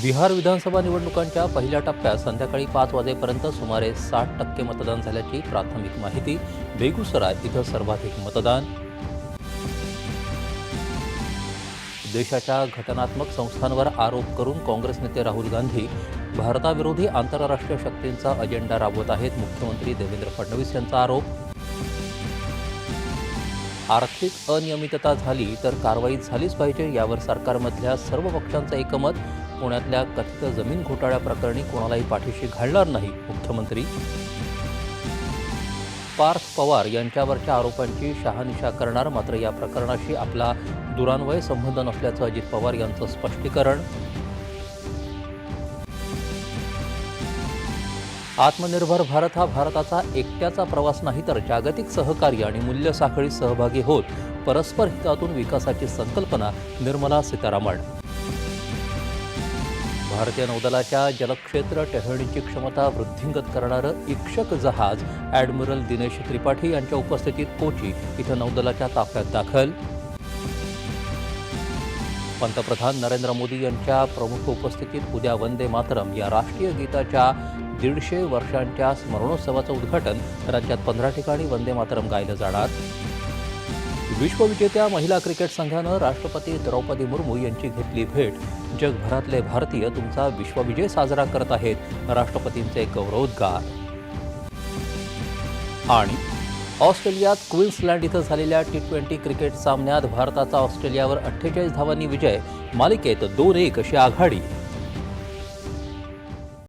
बिहार विधानसभा निवडणुकांच्या पहिल्या टप्प्यात संध्याकाळी पाच वाजेपर्यंत सुमारे साठ टक्के मतदान झाल्याची प्राथमिक माहिती बेगुसराय इथं सर्वाधिक मतदान. देशाच्या घटनात्मक संस्थांवर आरोप करून काँग्रेस नेते राहुल गांधी भारताविरोधी आंतरराष्ट्रीय शक्तींचा अजेंडा राबवत आहेत मुख्यमंत्री देवेंद्र फडणवीस यांचा आरोप. आर्थिक अनियमितता झाली तर कारवाई झालीच पाहिजे यावर सरकारमधल्या सर्व पक्षांचं एकमत पुण्यातल्या कथित जमीन घोटाळ्या प्रकरणी कोणालाही पाठीशी घालणार नाही मुख्यमंत्री. पार्थ पवार यांच्यावरच्या आरोपांची शहानिशा करणार मात्र या प्रकरणाशी आपला दुरान्वय संबंध नसल्याचं अजित पवार यांचं स्पष्टीकरण. आत्मनिर्भर भारत हा भारताचा एकट्याचा प्रवास नाही तर जागतिक सहकार्य आणि मूल्य साखळीत सहभागी होत परस्पर हितातून विकासाची संकल्पना निर्मला सीतारामन. भारतीय नौदलाच्या जलक्षेत्र टेहळणीची क्षमता वृद्धिंगत करणारं इक्षक जहाज ॲडमिरल दिनेश त्रिपाठी यांच्या उपस्थितीत कोची इथं नौदलाच्या ताफ्यात दाखल. पंतप्रधान नरेंद्र मोदी यांच्या प्रमुख उपस्थितीत उद्या वंदे मातरम या राष्ट्रीय गीताच्या दीडशे वर्षांच्या स्मरणोत्सवाचं उद्घाटन राज्यात पंधरा ठिकाणी वंदे मातरम गायलं जाणार. विश्वविजेत्या महिला क्रिकेट संघानं राष्ट्रपती द्रौपदी मुर्मू यांची घेतली भेट. जगभरातले भारतीय तुमचा विश्वविजय साजरा करत आहेत. राष्ट्रपतींचे गौरवोद्गार. आणि ऑस्ट्रेलियात क्वीन्सलँड इथं झालेल्या टी ट्वेंटी क्रिकेट सामन्यात भारताचा ऑस्ट्रेलियावर अठ्ठेचाळीस धावांनी विजय. मालिकेत दोन एक अशी आघाडी.